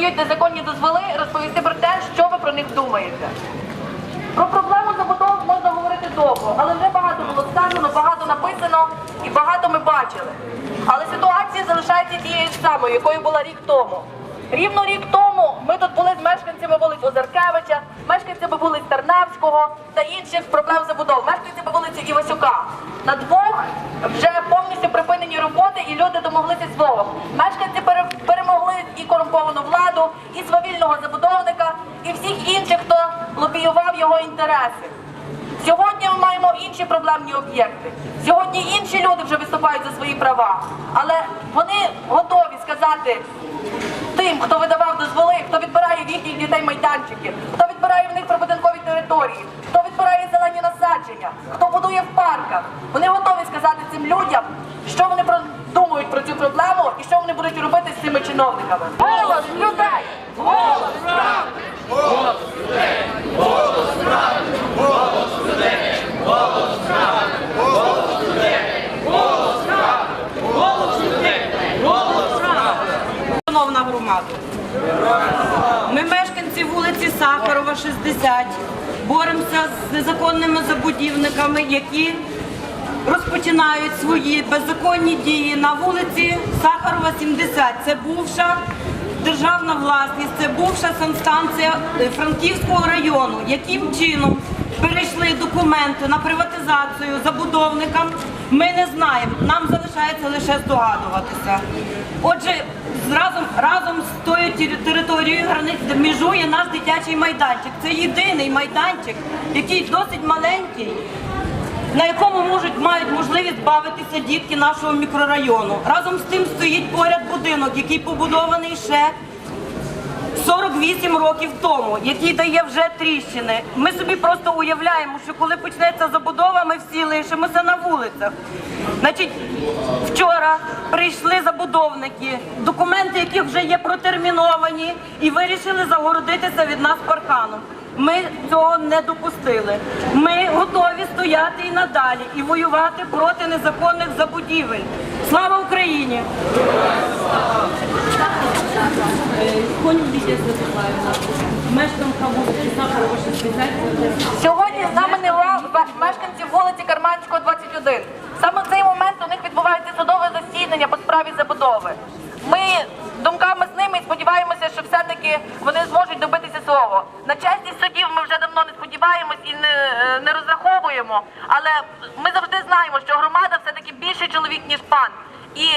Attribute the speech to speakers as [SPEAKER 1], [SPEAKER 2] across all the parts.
[SPEAKER 1] видають незаконні дозволи, розповісти про те, що ви про них думаєте. Про проблему забудов можна говорити довго, але вже багато було сказано, багато написано і багато ми бачили. Але ситуація залишається тією ж самою, якою була рік тому. Рівно рік тому ми тут були з мешканцями вулиць Озеркевича, мешканцями вулиць Тернавського та інших проблем забудов, мешканцями вулиці Івасюка. На двох вже повністю припинені роботи і люди домоглися свого. Мешканці пере- перемогли і корумповану владу, і свавільного забудовника, і всіх інших, хто лобіював його інтереси. Сьогодні ми маємо інші проблемні об'єкти. Сьогодні інші люди вже виступають за свої права, але вони готові сказати тим, хто видавав дозволи, хто відбирає в їхніх дітей майданчики, хто відбирає в них прибудинкові території, хто відбирає зелені насадження, хто будує в парках. Вони готові сказати цим людям, що вони думають про цю проблему і що вони будуть робити з цими чиновниками. Голос людей! Голос!
[SPEAKER 2] Шановна громада, ми мешканці вулиці Сахарова, 60, боремося з незаконними забудівниками, які розпочинають свої беззаконні дії на вулиці Сахарова, 70. Це бувша державна власність, це бувша санстанція Франківського району. Яким чином перейшли документи на приватизацію забудовникам, ми не знаємо. Нам залишається лише здогадуватися. Отже, разом, разом з тою територією границь, межує наш дитячий майданчик. Це єдиний майданчик, який досить маленький, на якому можуть мають можливість бавитися дітки нашого мікрорайону. Разом з тим стоїть поряд будинок, який побудований ще 48 років тому, який дає вже тріщини. Ми собі просто уявляємо, що коли почнеться забудова, ми всі лишимося на вулицях. Значить, вчора прийшли забудовники, документи, яких вже є протерміновані, і вирішили загородитися від нас парканом. Ми цього не допустили. Ми готові стояти і надалі і воювати проти незаконних забудівель. Слава Україні! Мешканка вулиці Сахарова, 60.
[SPEAKER 1] Сьогодні з нами не мешканці вулиці Карманського, 21. Саме в цей момент у них відбувається судове засідання по справі забудови. Ми думками з ними сподіваємося, що все-таки вони зможуть добитися свого. На чесність судів ми вже давно не сподіваємось і не, е, не розраховуємо, але ми завжди знаємо, що громада все-таки більший чоловік, ніж пан. І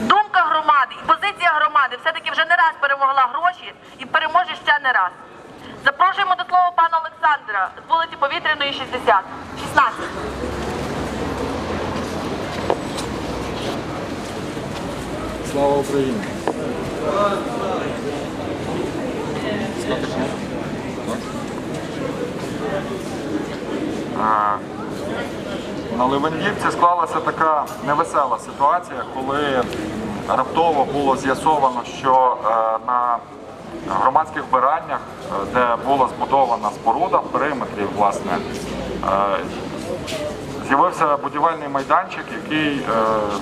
[SPEAKER 1] думка громади і позиція громади все-таки вже не раз перемогла гроші і переможе ще не раз. Запрошуємо до слова пана Олександра з вулиці Повітряної 60. 16.
[SPEAKER 3] Слава Україні! На Левандівці склалася така невесела ситуація, коли раптово було з'ясовано, що е, на громадських збираннях, е, де була збудована споруда в периметрі, власне, е, З'явився будівельний майданчик, який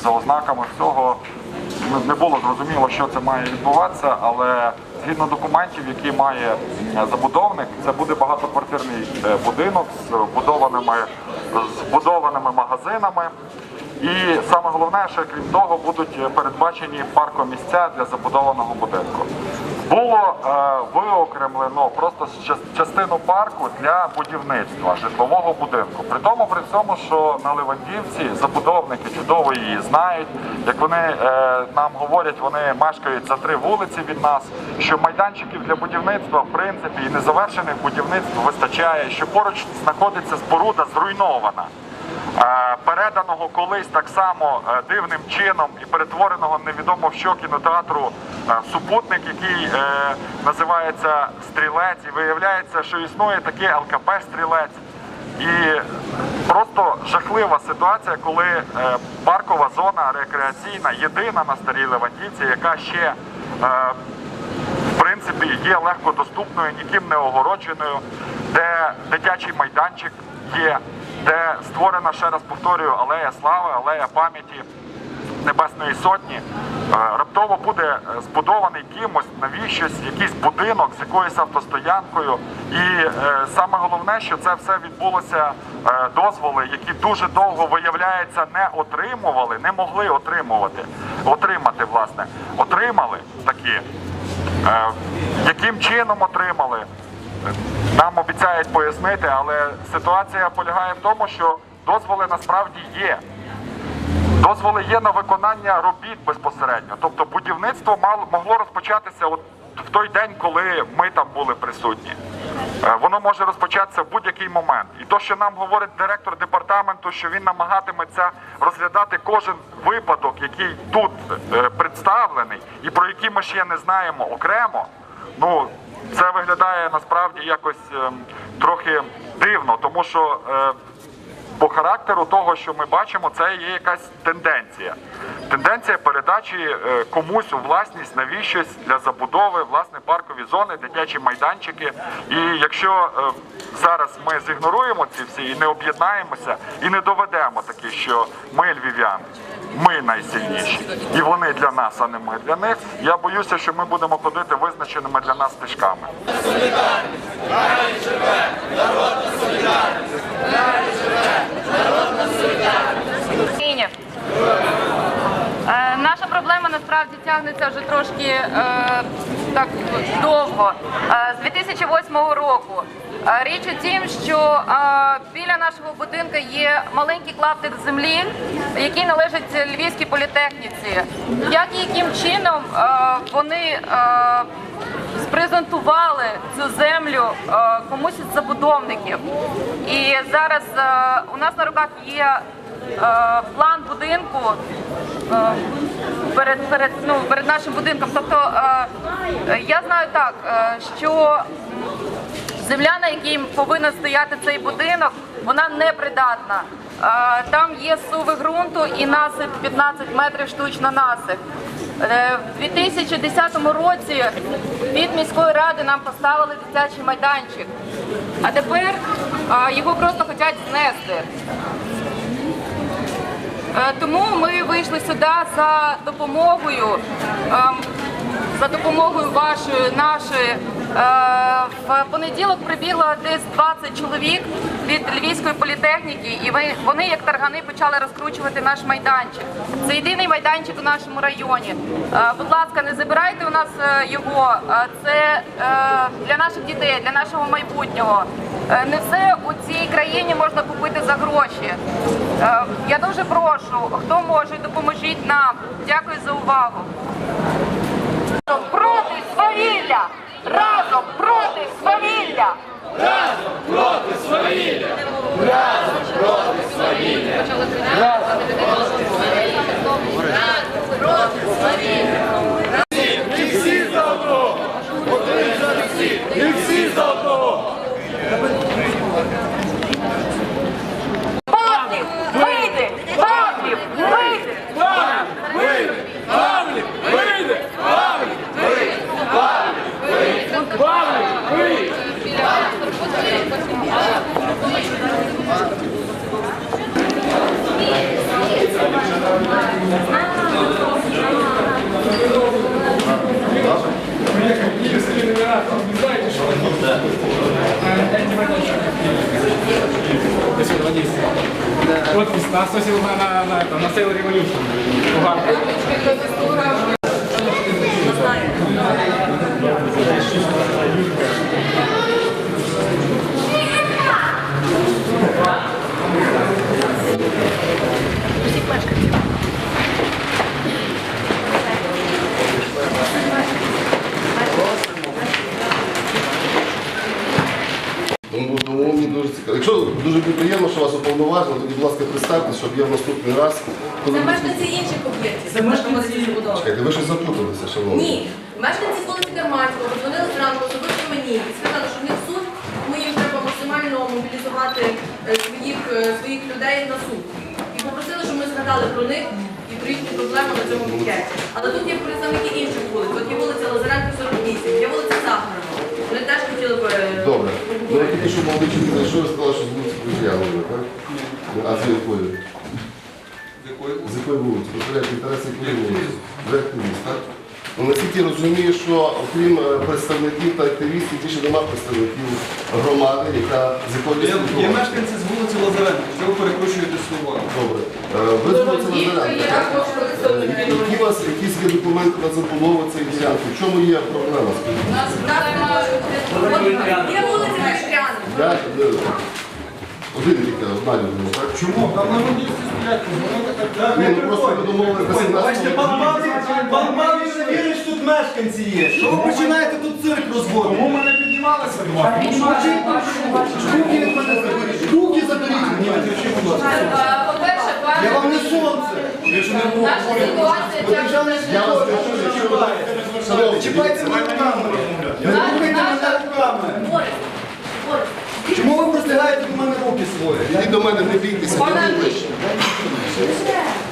[SPEAKER 3] за ознаками всього не було зрозуміло, що це має відбуватися, але згідно документів, які має забудовник, це буде багатоквартирний е, будинок з вбудованими, з будованими магазинами. І саме головне, що крім того, будуть е, передбачені паркомісця для забудованого будинку. Було е, виокремлено просто частину парку для будівництва житлового будинку. При тому при цьому, що на Левандівці забудовники чудово її знають. Як вони е, нам говорять, вони мешкають за три вулиці від нас. Що майданчиків для будівництва, в принципі, і незавершених будівництв вистачає, що поруч знаходиться споруда зруйнована. Переданого колись так само е, дивним чином і перетвореного невідомо в що кінотеатру е, супутник, який е, називається Стрілець, і виявляється, що існує такий ЛКП Стрілець. І просто жахлива ситуація, коли паркова зона рекреаційна єдина на старій Левандівці, яка ще в принципі є легко доступною, ніким не огородженою, де дитячий майданчик є, де створена, ще раз повторюю, алея слави, алея пам'яті. Небесної Сотні, е, раптово буде е, збудований кимось навіщось, якийсь будинок з якоюсь автостоянкою. І е, саме головне, що це все відбулося дозволи, які дуже довго виявляється не отримували, не могли отримувати, отримати, власне, отримали такі. Яким чином отримали? Нам обіцяють пояснити, але ситуація полягає в тому, що дозволи насправді є. Дозволи є на виконання робіт безпосередньо. Тобто будівництво могло розпочатися от в той день, коли ми там були присутні. Е, Воно може розпочатися в будь-який момент. І то, що нам говорить директор департаменту, що він намагатиметься розглядати кожен випадок, який тут е, представлений, і про який ми ще не знаємо окремо. Ну це виглядає насправді якось ем, трохи дивно, тому що. По характеру того, що ми бачимо, це є якась тенденція. Тенденція передачі е, комусь у власність навіщось для забудови, власне, паркові зони, дитячі майданчики. І якщо е, зараз ми зігноруємо ці всі і не об'єднаємося, і не доведемо таки, що ми львів'яни, ми найсильніші, і вони для нас, а не ми для них. Я боюся, що ми будемо ходити визначеними для нас стежками.
[SPEAKER 4] Україні. Е, Наша проблема насправді тягнеться вже трошки е, так довго. Е, з 2008 року. Річ у тім, що біля нашого будинку є маленький клаптик землі, який належить Львівській політехніці. Як і яким чином вони спрезентували цю землю е, комусь із забудовників. І зараз е, у нас на руках є е, план будинку перед, перед, ну, перед нашим будинком. Тобто я знаю так, що земля, на якій повинен стояти цей будинок, вона непридатна. Е, Там є суви ґрунту і насип 15 метрів штучно насип. Е, В 2010 році від міської ради нам поставили дитячий майданчик, а тепер його просто хочуть знести. Е, Тому ми вийшли сюди за допомогою, ем, за допомогою вашої, нашої. Е, В понеділок прибігло десь 20 чоловік від Львівської політехніки, і вони, як таргани, почали розкручувати наш майданчик. Це єдиний майданчик у нашому районі. Е, Будь ласка, не забирайте у нас е, його. Е, Це для наших дітей, для нашого майбутнього. Не все у цій країні можна купити за гроші. Я дуже прошу, хто може, допоможіть нам. Дякую за увагу.
[SPEAKER 1] Проти свавілля! Разом проти свавілля! Павлів,
[SPEAKER 5] Подпись нас Social, на, на, на, на Sail Revolution.
[SPEAKER 6] Тому, тому мені дуже цікаво. Якщо дуже приємно, що вас уповноважено, то, будь ласка, представте, щоб я в наступний раз,
[SPEAKER 7] Це мешканці інших об'єктів. Це мешканці забудови.
[SPEAKER 6] Чекайте, ви щось заплуталися, шановні.
[SPEAKER 7] Ні. Мешканці вулиці Карманського подзвонили зранку особисто мені і сказали, що в них суд, тому їм треба максимально мобілізувати е, своїх, е, своїх людей на суд. І попросили, щоб ми згадали про них і про їхні проблеми на цьому букеті. Але тут є представники інших вулиць. От є вулиця Лазаренко 48, є вулиця Захарова. Вони теж хотіли б е,
[SPEAKER 6] Добре. Ну, я
[SPEAKER 7] поговорити.
[SPEAKER 6] тільки що молодий чоловік і сказав, що з вулиці Кузьянової, так? А з якої? З якої вулиці, представляєте інтереси якої вулиці? Ну, наскільки я розумію, що окрім е, представників та активістів, більше немає представників громади, яка з якою
[SPEAKER 8] Є, є мешканці з вулиці Лазаренко, що ви перекручуєте слова.
[SPEAKER 6] Добре. Е, Ви з вулиці так? Е, Які у вас якісь є документи на забудову цієї ділянки? В чому є проблема?
[SPEAKER 7] У нас є вулиця Вишряна.
[SPEAKER 6] Я е, один тільки одна так?
[SPEAKER 8] Чому? Там на водійці стоять,
[SPEAKER 6] ну просто ви домовили до 17
[SPEAKER 8] Бачите, пан Павлів, пан Павлів не вірить, що тут мешканці є. Що ви починаєте тут цирк розводити? Кому мене піднімалися до вас?
[SPEAKER 6] Руки заберіть!
[SPEAKER 8] Ні, не кричіть, будь ласка.
[SPEAKER 7] Е, По-перше,
[SPEAKER 8] Я вам не сонце. Не було.
[SPEAKER 7] наша ситуація тягне
[SPEAKER 6] Я вас
[SPEAKER 8] чіпаєте?
[SPEAKER 6] Шановні,
[SPEAKER 8] Чіпайте мене руками. Не рухайте мене руками.
[SPEAKER 7] Борис, Борис,
[SPEAKER 8] Чому ви простягаєте до мене руки свої?
[SPEAKER 6] Ідіть до мене, не бійтеся,
[SPEAKER 4] Пане Андрій.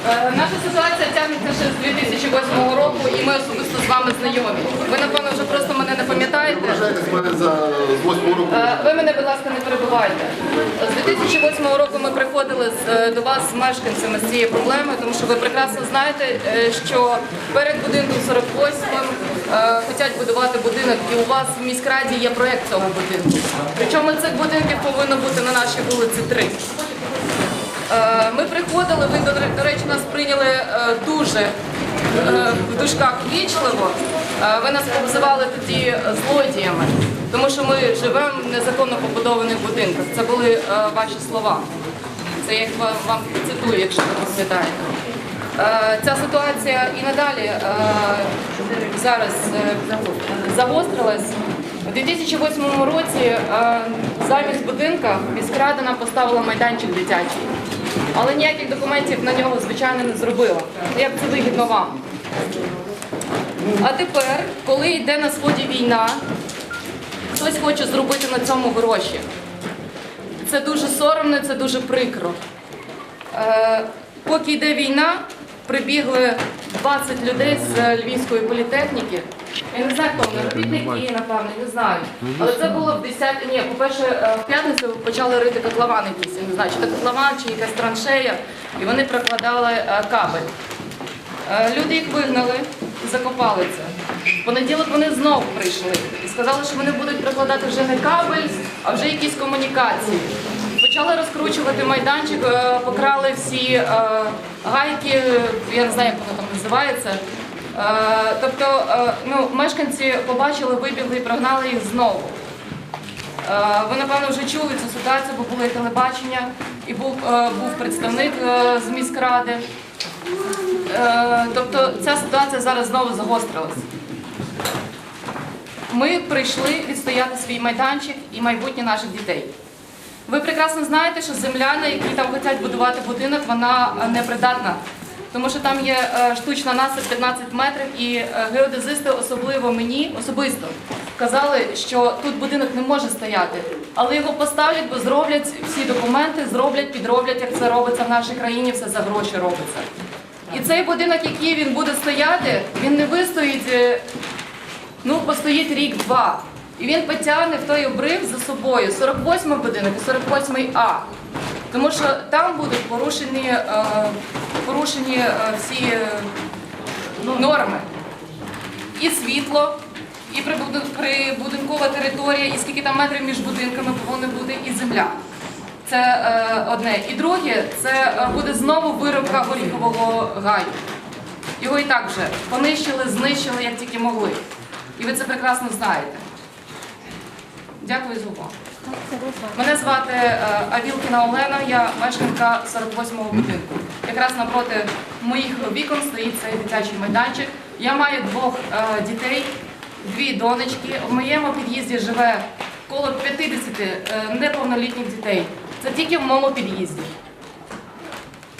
[SPEAKER 4] Е, наша ситуація тягнеться ще з 2008 року, і ми особисто з вами знайомі. Ви, напевно, вже просто мене не пам'ятаєте. Е, ви мене, будь ласка, не перебувайте. З 2008 року ми приходили е, до вас з мешканцями з цієї проблеми, тому що ви прекрасно знаєте, що перед будинком 48-м хочуть будувати будинок, і у вас в міськраді є проєкт цього будинку. Причому цих будинків повинно бути на нашій вулиці три. Ми приходили, ви, до, речі, нас прийняли е, дуже е, в дужках вічливо. Е, Ви нас обзивали тоді злодіями, тому що ми живемо в незаконно побудованих будинках. Це були е, ваші слова. Це я вам, цитую, якщо ви пам'ятаєте. Е, Ця ситуація і надалі е, зараз е, загострилась. У 2008 році е, замість будинка міськрада нам поставила майданчик дитячий. Але ніяких документів на нього, звичайно, не зробила. Як це вигідно вам? А тепер, коли йде на сході війна, хтось хоче зробити на цьому гроші. Це дуже соромно, це дуже прикро. Е, поки йде війна, прибігли 20 людей з Львівської політехніки. Я не знаю, хто вони, робітники, напевно, не знаю. Але це було в 10... Ні, по-перше, е, в п'ятницю почали рити котлован якийсь, я не знаю, чи це котлован, чи якась траншея, і вони прокладали е, кабель. Е, Люди їх вигнали і закопали це. В понеділок вони знову прийшли і сказали, що вони будуть прокладати вже не кабель, а вже якісь комунікації. Почали розкручувати майданчик, покрали всі гайки, я не знаю, як воно там називається. Е, Тобто е, ну, мешканці побачили, вибігли і прогнали їх знову. Е, Ви, напевно, вже чули цю ситуацію, бо було і телебачення, і був, був представник з міськради. Тобто ця ситуація зараз знову загострилась. Ми прийшли відстояти свій майданчик і майбутнє наших дітей. Ви прекрасно знаєте, що земля, на якій там хочуть будувати будинок, вона непридатна. Тому що там є е, штучна насип 15 метрів, і е, геодезисти, особливо мені, особисто, казали, що тут будинок не може стояти, але його поставлять, бо зроблять всі документи, зроблять, підроблять, як це робиться в нашій країні, все за гроші робиться. І цей будинок, який він буде стояти, він не вистоїть, е, ну, постоїть рік-два. І він потягне в той обрив за собою 48-й будинок і 48-й А. Тому що там будуть порушені, порушені е, всі е, ну, норми. І світло, і прибудинкова територія, і скільки там метрів між будинками повинно бути, і земля. Це е, одне. І друге, це буде знову виробка горіхового гаю. Його і так вже понищили, знищили, як тільки могли. І ви це прекрасно знаєте. Дякую за увагу. Мене звати е, Авілкіна Олена, я мешканка 48-го будинку. Якраз напроти моїх вікон стоїть цей дитячий майданчик. Я маю двох е, дітей, дві донечки. В моєму під'їзді живе коло 50 е, неповнолітніх дітей. Це тільки в моєму під'їзді.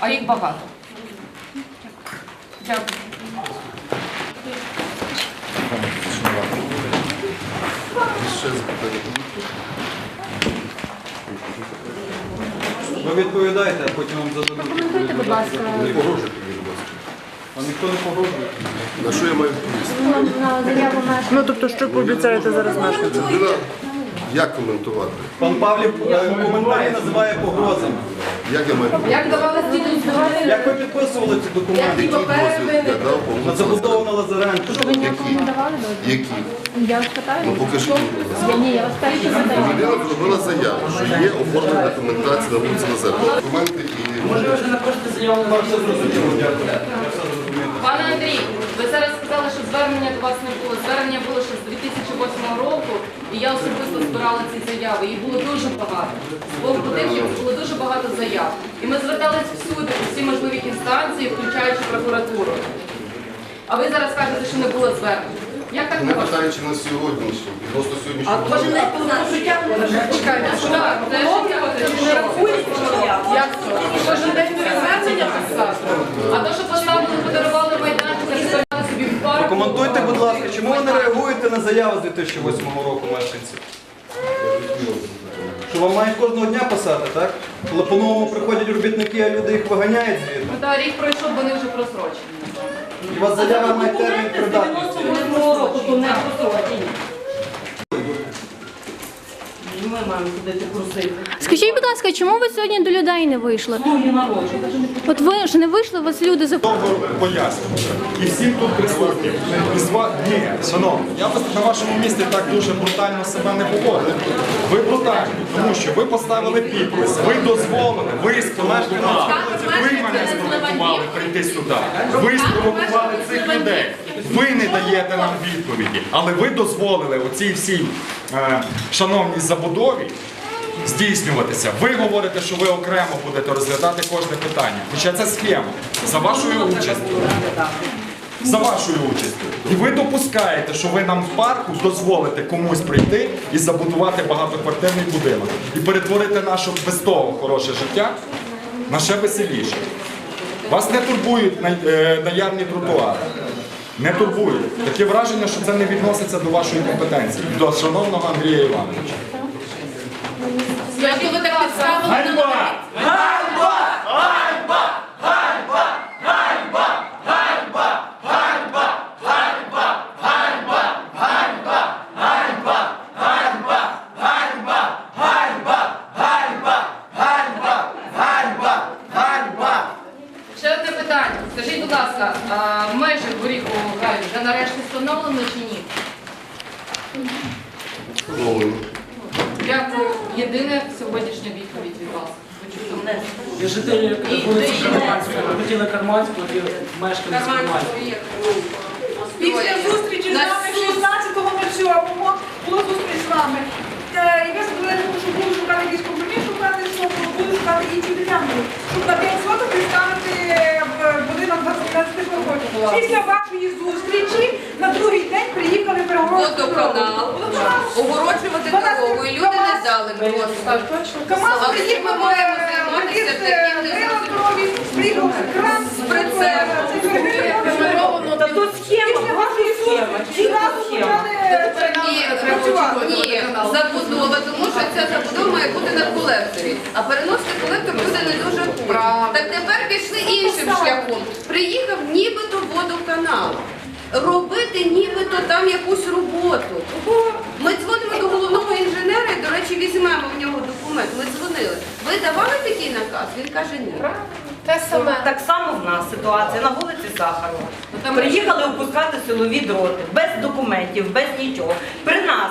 [SPEAKER 4] А їх багато. Дякую.
[SPEAKER 6] Ще запитання будуть?
[SPEAKER 8] Ви відповідаєте, а потім вам зададуть. Прокоментуйте, будь ласка.
[SPEAKER 6] Не погрожуйте мені, будь ласка.
[SPEAKER 8] А ніхто не погрожує.
[SPEAKER 6] На що я маю відповісти?
[SPEAKER 9] Ну тобто, що пообіцяєте зараз мешканцям?
[SPEAKER 6] Людина, Як коментувати?
[SPEAKER 8] Пан Павлів е, коментарі називає погрозами.
[SPEAKER 6] Як я маю
[SPEAKER 10] Як давали?
[SPEAKER 8] Як ви підписували ці документи?
[SPEAKER 10] Які папери ви
[SPEAKER 6] Я
[SPEAKER 10] не
[SPEAKER 6] дав
[SPEAKER 8] На
[SPEAKER 6] повністю.
[SPEAKER 8] забудову на Лазаренко.
[SPEAKER 6] Які?
[SPEAKER 9] Я вас питаю.
[SPEAKER 6] Ну покажіть.
[SPEAKER 9] Я ні, я вас перше задаю.
[SPEAKER 6] Людина зробила заяву, що є оформлена документація на вулиці Лазаренко. Документи і...
[SPEAKER 4] Пане Андрій, ви зараз сказали, що звернення до вас не було. Звернення було ще з 2008 року, і я особисто збирала ці заяви. Їх було дуже багато. З двох будинків було дуже багато заяв. І ми звертались всюди, у всі можливі інстанції, включаючи прокуратуру. А ви зараз кажете, що не було звернень. Як так
[SPEAKER 6] Не
[SPEAKER 4] можна?
[SPEAKER 6] питаючи на сьогоднішній, відносно
[SPEAKER 2] А
[SPEAKER 6] сьогоднішнього.
[SPEAKER 2] кожен день життя
[SPEAKER 1] Чекайте, що
[SPEAKER 4] Так, це життя, це
[SPEAKER 2] не що.
[SPEAKER 1] Як це? Кожен день нові звернення писати?
[SPEAKER 4] А то, що поставили, подарували розповідали собі в парку.
[SPEAKER 8] Коментуйте, будь ласка, чому ви не реагуєте на заяви з 2008 року мешканців? Що вам мають кожного дня писати, так? Коли по-новому приходять робітники, а люди їх виганяють звідти.
[SPEAKER 4] Ну, та рік пройшов, вони вже просрочені.
[SPEAKER 8] І у вас заява має термін придатності.
[SPEAKER 2] 98 року, то не просрочені. Ми маємо ходити просити.
[SPEAKER 9] Скажіть, будь ласка, чому ви сьогодні до людей не вийшли?
[SPEAKER 2] Слуги народу.
[SPEAKER 9] От ви ж не вийшли, вас люди за
[SPEAKER 3] пояснювати. І всім тут присутнім. І з Ні, шановні, я би на вашому місці так дуже брутально себе не поводив. Ви брутальні, тому що ви поставили підпис, ви дозволили, ви спровокували, ви мене спровокували прийти сюди. Ви спровокували цих людей. Ви не даєте нам відповіді, але ви дозволили оцій всій шановній забудові здійснюватися. Ви говорите, що ви окремо будете розглядати кожне питання. Хоча це схема за вашою участю. За вашою участю. І ви допускаєте, що ви нам в парку дозволите комусь прийти і забудувати багатоквартирний будинок і перетворити наше без того хороше життя на ще веселіше. Вас не турбують е, наявні тротуари. Не турбує. Таке враження, що це не відноситься до вашої компетенції, до шановного Андрія Івановича.
[SPEAKER 1] Як ви так підставили на
[SPEAKER 4] Ще одне питання. Скажіть, будь ласка, а межі горіхового гаю вже нарешті встановлено чи ні?
[SPEAKER 6] Встановлено.
[SPEAKER 4] Дякую. Єдине сьогоднішня відповідь від вас.
[SPEAKER 11] Я жителі
[SPEAKER 4] І
[SPEAKER 11] вулиці Карманської, хотіли Карманську, і мешканець Карманської.
[SPEAKER 7] Після зустрічі з вами 16-го ми цього була зустріч з вами. Е, І ви сказали, що буду шукати якийсь компроміс, шукати, що буду шукати інші ділянки, щоб на 5 соток відставити е, в будинок 20. Після вашої зустрічі на другий день приїхали переговори.
[SPEAKER 10] Водоканал, огороджувати дорогу, і люди не дали просто.
[SPEAKER 7] КамАЗ
[SPEAKER 10] А
[SPEAKER 7] приїхав,
[SPEAKER 10] ми маємо займатися таким
[SPEAKER 7] крові, приїхав кран
[SPEAKER 10] З прицепом.
[SPEAKER 2] Та схема,
[SPEAKER 7] Після вашої зустрічі зразу почали
[SPEAKER 10] Ні,
[SPEAKER 7] працювати.
[SPEAKER 10] ні, забудова, тому що ця забудова має бути на колекторі. А переносити колектор люди не дуже хочуть. Так тепер пішли іншим шляхом. Приїхав нібито водоканал. Робити нібито там якусь роботу. Ми дзвонимо до головного інженера і, до речі, візьмемо в нього документ. Ми дзвонили. Ви давали такий наказ? Він каже ні.
[SPEAKER 2] саме Так само в нас ситуація на вулиці Сахарова. Приїхали опускати силові дроти, без документів, без нічого. При нас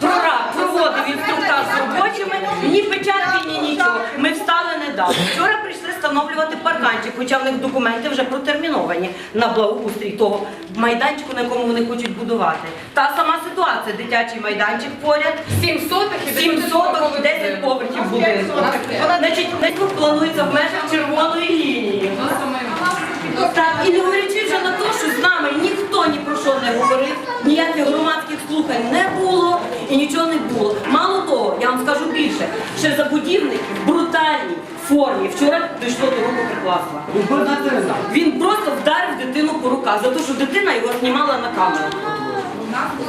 [SPEAKER 2] прораб проводив інструктаж з робочими, ні печатки, ні нічого. Ми встали не дали. Вчора прийшли встановлювати парканчик, хоча в них документи вже протерміновані на благоустрій того майданчику, на якому вони хочуть будувати. Та сама ситуація, дитячий майданчик поряд.
[SPEAKER 4] 7 соток і
[SPEAKER 2] 7 соток, 10 поверхів будинку. Значить, планується в межах червоної лінії. Так, і не говорячи вже на те, що з нами ніхто ні про що не говорив, ніяких громадських слухань не було і нічого не було. Мало того, я вам скажу більше, ще забудівники в брутальній формі вчора дійшло до руку прикласла. Він просто вдарив дитину по руках за те, що дитина його знімала на камеру. У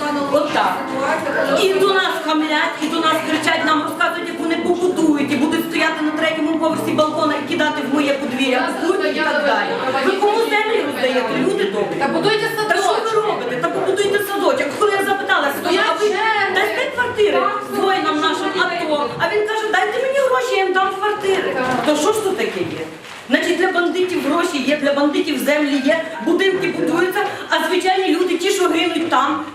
[SPEAKER 2] І до нас хамлять, і до нас кричать, нам розказують, як вони побудують, і будуть стояти на третьому поверсі балкона і кидати в моє подвір'я кухні і так далі. Ви кому землі роздаєте, люди добрі?
[SPEAKER 4] Та будуйте
[SPEAKER 2] Та що ви робите? Та побудуйте садочок. Коли я запитала, то Стоять квартири Так, все, воїнам нашим людей. АТО. А він каже, дайте мені гроші, я їм дам квартири. То що ж це таке є? Значить, для бандитів гроші є, для бандитів землі є,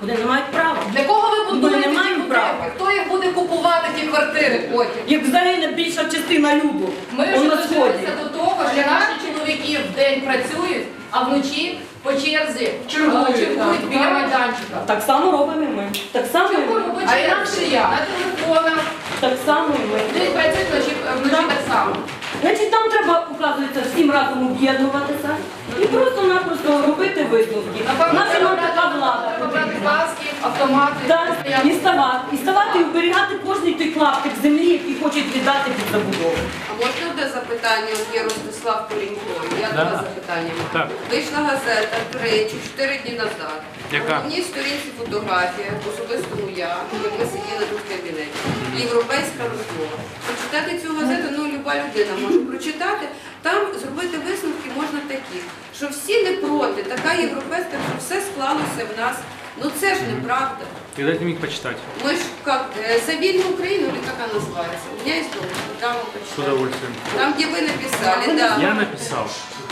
[SPEAKER 2] вони не мають права.
[SPEAKER 4] Для кого ви
[SPEAKER 2] Ми
[SPEAKER 4] будуєте
[SPEAKER 2] не
[SPEAKER 4] ці
[SPEAKER 2] маємо права.
[SPEAKER 4] будинки? Хто їх буде купувати, ті квартири потім?
[SPEAKER 2] Як загине більша частина люду
[SPEAKER 4] Ми
[SPEAKER 2] он
[SPEAKER 4] вже
[SPEAKER 2] на сході.
[SPEAKER 4] дожилися до того, що наші чоловіки в день працюють, а вночі по черзі чергують, чергують біля майданчика.
[SPEAKER 2] Так само робимо і ми. Так само і ми.
[SPEAKER 4] Чергуємо по черзі,
[SPEAKER 12] інакше як?
[SPEAKER 4] на телефонах.
[SPEAKER 2] Так само і ми.
[SPEAKER 4] Люди працюють вночі, вночі так само.
[SPEAKER 2] Значить, там треба, оказується, всім разом об'єднуватися і просто-напросто робити висновки. Наша нам така влада.
[SPEAKER 4] Треба автомати.
[SPEAKER 2] Так, і ставати, і ставати, і оберігати кожний той клаптик землі, який хочуть віддати під забудову.
[SPEAKER 10] А можна одне запитання? От є Ростислав Полінько. Я два запитання маю.
[SPEAKER 7] Так.
[SPEAKER 10] Вийшла газета три чи чотири дні назад.
[SPEAKER 7] Яка?
[SPEAKER 10] На одній сторінці фотографія, особистому я, як ми сиділи тут в кабінеті. Європейська розмова. Прочитати цю газету, ну люба людина може прочитати. Там зробити висновки можна такі, що всі не проти, така європейська, що все склалося в нас. Ну це ж неправда.
[SPEAKER 7] И дайте мне почитать.
[SPEAKER 10] Мы ж как, э, за вильную Украину или как она называется? У меня есть дом, там вы
[SPEAKER 7] С
[SPEAKER 10] почитайте.
[SPEAKER 7] удовольствием.
[SPEAKER 10] Там, где вы написали, да.
[SPEAKER 7] Я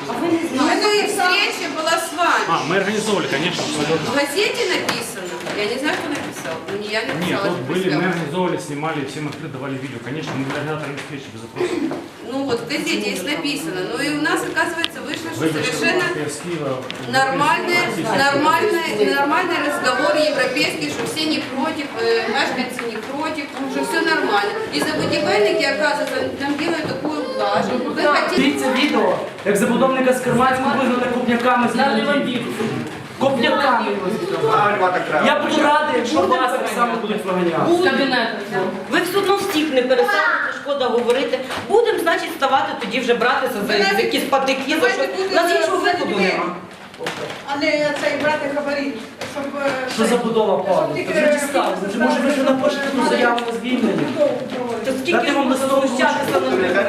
[SPEAKER 7] Написал.
[SPEAKER 10] Ну, это и встреча была с вами.
[SPEAKER 7] А, мы организовали, конечно,
[SPEAKER 10] В газете написано. Я не знаю, кто написал. но не я
[SPEAKER 7] Нет,
[SPEAKER 10] написала.
[SPEAKER 7] вот
[SPEAKER 10] это
[SPEAKER 7] были, мы организовали, снимали, всем открыто давали видео. Конечно, мы организаторами встречи без вопросов.
[SPEAKER 10] Ну вот в газете есть написано. Ну и у нас, оказывается, вышло, что совершенно
[SPEAKER 7] Киева.
[SPEAKER 10] нормальный, нормальный, нормальный разговор европейский, что все не против, э, мешканцы не против, что все нормально. И забудевельники, оказывается, нам делают блажь. Вы.
[SPEAKER 11] Дивіться відео, як забудовника з Керманського визнали копняками з Лівандівців. Копняками його зібрали. Я буду радий, якщо вас так само будуть виганяти.
[SPEAKER 2] Ви все одно всіх не перестанете, шкода говорити. Будемо, значить, ставати тоді вже братися за якісь патики, за що. Нас іншого виходу нема.
[SPEAKER 13] А не цей брати хабарі, щоб... е,
[SPEAKER 11] Що забудова падає? Та вже дістали. Може ви вже напишете ту заяву на звільнення? Дайте вам
[SPEAKER 2] можна
[SPEAKER 11] листовку
[SPEAKER 2] знущатися над людьми?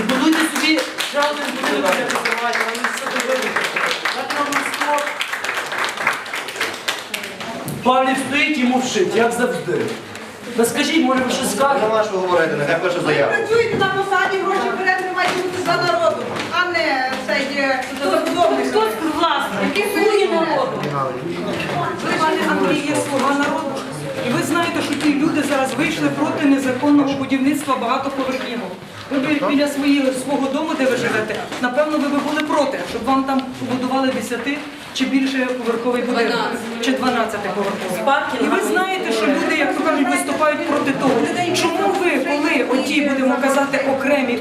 [SPEAKER 11] І будуйте собі ще один будинок, як називаєте, вам не все доведуть. Дайте вам листок. Павлік стоїть як завжди. Та скажіть, може ви щось скажете?
[SPEAKER 14] Нема що говорити, нехай пише
[SPEAKER 13] Ви
[SPEAKER 14] заяву.
[SPEAKER 13] працюєте на посаді, гроші берете, ви маєте бути за народом, а не цей е, забудовник.
[SPEAKER 2] Хтось власник, слуги народу.
[SPEAKER 13] Ви, пане Андрій, є слуга народу. І ви знаєте, що ті люди зараз вийшли проти незаконного будівництва багатоповерхівок. Ви б біля свої, свого дому, де ви живете, напевно, ви б були проти, щоб вам там побудували 10 чи більше поверховий будинок, чи 12 поверховий. І ви знаєте, що люди, як то кажуть, виступають проти того. Чому ви, коли оті, будемо казати, окремі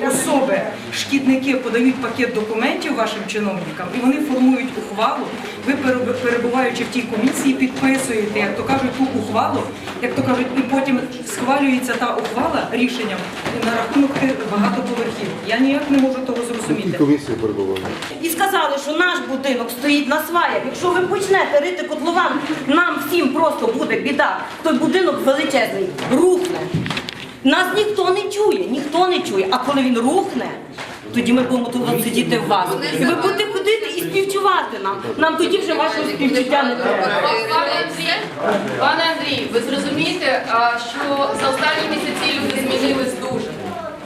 [SPEAKER 13] шкідники подають пакет документів вашим чиновникам, і вони формують ухвалу, ви перебуваючи в тій комісії, підписуєте, як то кажуть, ту ухвалу, як то кажуть, і потім схвалюється та ухвала рішенням на рахунок багатоповерхів. Я ніяк не можу того зрозуміти.
[SPEAKER 6] Комісія перебуває.
[SPEAKER 2] І сказали, що наш будинок стоїть на сваях. Якщо ви почнете рити котлован, нам всім просто буде біда. Той будинок величезний рухне. Нас ніхто не чує, ніхто не чує. А коли він рухне, тоді ми будемо тут сидіти в вас. І ви будете ходити і співчувати нам. Нам тоді вже вашого співчуття не треба.
[SPEAKER 4] Пане Андрій, ви зрозумієте, що за останні місяці люди змінились дуже.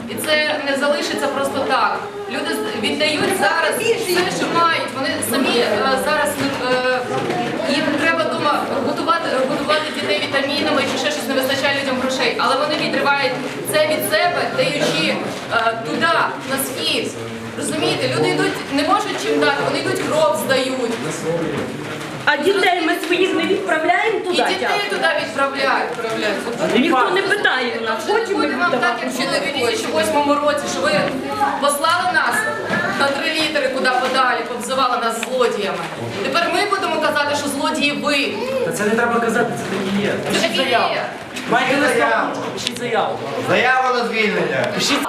[SPEAKER 4] І це не залишиться просто так. Люди віддають зараз все, що мають. Вони самі е, зараз е, їм треба дома готувати, годувати дітей вітамінами чи ще щось не вистачає людям. Але вони відривають це від себе, даючи е, туди, на схід. Розумієте, люди йдуть, не можуть чим дати, вони йдуть кров здають.
[SPEAKER 2] А дітей ми своїх не відправляємо туди?
[SPEAKER 4] І
[SPEAKER 2] дітей
[SPEAKER 4] туди відправляють.
[SPEAKER 2] Ніхто не питає у нас,
[SPEAKER 4] Хочемо
[SPEAKER 2] ми
[SPEAKER 4] вам так, як вчили в 2008 році, що ви послали нас на три літери куди подалі, повзивали нас злодіями. Тепер ми будемо казати, що злодії ви.
[SPEAKER 11] Та це не треба казати, це і є.
[SPEAKER 4] Це
[SPEAKER 11] Пишіть
[SPEAKER 4] так є.
[SPEAKER 11] Маєте листок, пишіть заяву.
[SPEAKER 14] Заяву на звільнення.
[SPEAKER 11] Пишіть.